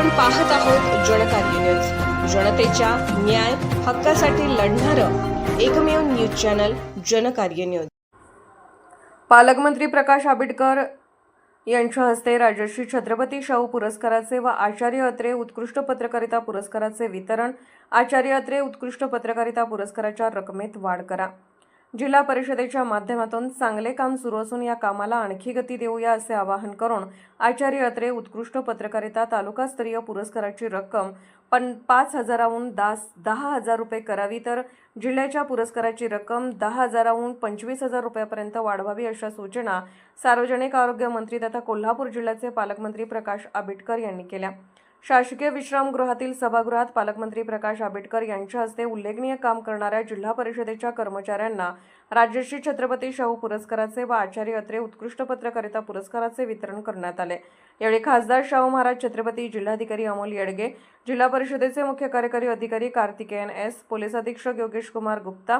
आपण पाहत आहोत जनकार्य न्यूज जनतेच्या न्याय हक्कासाठी लढणारं एकमेव न्यूज चॅनल जनकार्य न्यूज पालकमंत्री प्रकाश आंबेडकर यांच्या हस्ते राजर्षी छत्रपती शाहू पुरस्काराचे व आचार्य अत्रे उत्कृष्ट पत्रकारिता पुरस्काराचे वितरण. आचार्य अत्रे उत्कृष्ट पत्रकारिता पुरस्काराच्या रकमेत वाढ करा. जिल्हा परिषदेच्या माध्यमातून चांगले काम सुरू असून या कामाला आणखी गती देऊया असे आवाहन करून आचार्य अत्रे उत्कृष्ट पत्रकारिता तालुकास्तरीय पुरस्काराची रक्कम पण पाच हजाराहून दास दहा हजार रुपये करावी तर जिल्ह्याच्या पुरस्काराची रक्कम दहा हजाराहून पंचवीस हजार रुपयापर्यंत वाढवावी अशा सूचना सार्वजनिक आरोग्य मंत्री तथा कोल्हापूर जिल्ह्याचे पालकमंत्री प्रकाश आंबेडकर यांनी केल्या. शासकीय विश्रामगृहातील सभागृहात पालकमंत्री प्रकाश आंबेडकर यांच्या हस्ते उल्लेखनीय काम करणाऱ्या जिल्हा परिषदेच्या कर्मचाऱ्यांना राजश्री छत्रपती शाहू पुरस्काराचे व आचार्य अत्रे उत्कृष्ट पत्रकारिता पुरस्काराचे वितरण करण्यात आले. यावेळी खासदार शाहू महाराज छत्रपती जिल्हाधिकारी अमोल येडगे जिल्हा परिषदेचे मुख्य कार्यकारी अधिकारी कार्तिकेयन एस पोलीस अधीक्षक योगेश कुमार गुप्ता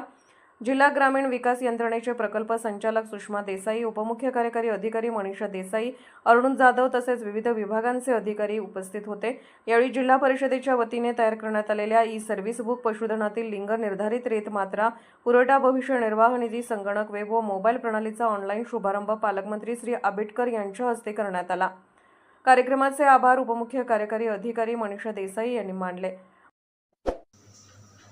जिल्हा ग्रामीण विकास यंत्रणेचे प्रकल्प संचालक सुषमा देसाई उपमुख्य कार्यकारी अधिकारी मनीषा देसाई अरुण जाधव तसेच विविध विभागांचे अधिकारी उपस्थित होते. यावेळी जिल्हा परिषदेच्या वतीने तयार करण्यात आलेल्या ई सर्व्हिस बुक पशुधनातील लिंग निर्धारित रेत मात्रा पुरवठा भविष्य निर्वाह निधी संगणक वेब व मोबाईल प्रणालीचा ऑनलाईन शुभारंभ पालकमंत्री श्री आंबेडकर यांच्या हस्ते करण्यात आला. कार्यक्रमाचे आभार उपमुख्य कार्यकारी अधिकारी मनीषा देसाई यांनी मानले.